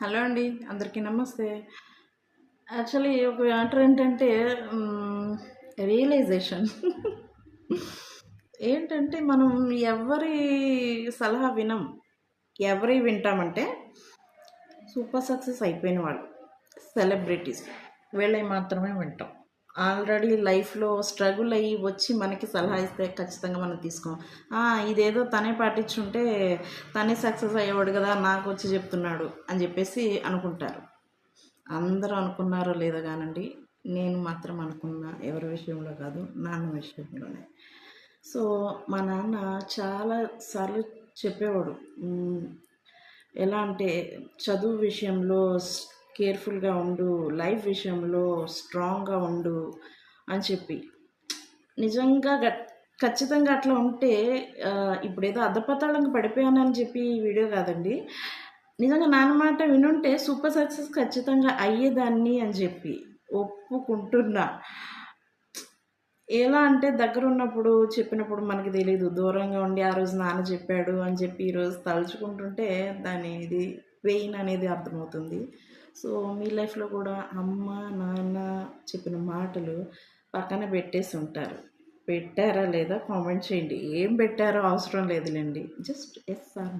Hello అండి అందరికీ నమస్తే. యాక్చువల్లీ ఒక మ్యాటర్ ఏంటంటే రియలైజేషన్. ఏంటంటే మనం ఎవరి సలహా వినం ఎవరి వింటామంటే సూపర్ సక్సెస్ అయిపోయిన వాళ్ళు సెలబ్రిటీస్ వీళ్ళవి మాత్రమే వింటాం. ఆల్రెడీ లైఫ్లో స్ట్రగుల్ అయ్యి వచ్చి మనకి సలహా ఇస్తే ఖచ్చితంగా మనం తీసుకోం ఇదేదో తనే పాటించుంటే తనే సక్సెస్ అయ్యేవాడు కదా నాకు వచ్చి చెప్తున్నాడు అని చెప్పేసి అనుకుంటారు. అందరూ అనుకున్నారో లేదో కానండి నేను మాత్రం అనుకున్నా ఎవరి విషయంలో కాదు నాన్న విషయంలోనే. సో మా నాన్న చాలా సార్లు చెప్పేవాడు ఎలా అంటే చదువు విషయంలో కేర్ఫుల్గా ఉండు లైఫ్ విషయంలో స్ట్రాంగ్గా ఉండు అని చెప్పి. నిజంగా గట్ ఖచ్చితంగా అట్లా ఉంటే ఇప్పుడేదో ఇప్పుడు ఏదో అద్దపతాళంకి పడిపోయానని చెప్పి ఈ వీడియో కాదండి. నిజంగా నాన్నమాట వినుంటే సూపర్ సక్సెస్ ఖచ్చితంగా అయ్యేదాన్ని అని చెప్పి ఒప్పుకుంటున్నా. ఎలా అంటే దగ్గర ఉన్నప్పుడు చెప్పినప్పుడు మనకి తెలియదు దూరంగా ఉండి ఆ రోజు నాన్న చెప్పాడు అని చెప్పి ఈరోజు తలుచుకుంటుంటే దాని ఇది పెయిన్ అనేది అర్థమవుతుంది. సో మీ లైఫ్లో కూడా అమ్మ నాన్న చెప్పిన మాటలు పక్కన పెట్టేసి ఉంటారు. పెట్టారా లేదా కామెంట్ చేయండి. ఏం పెట్టారో అవసరం లేదులేండి. Just yes sir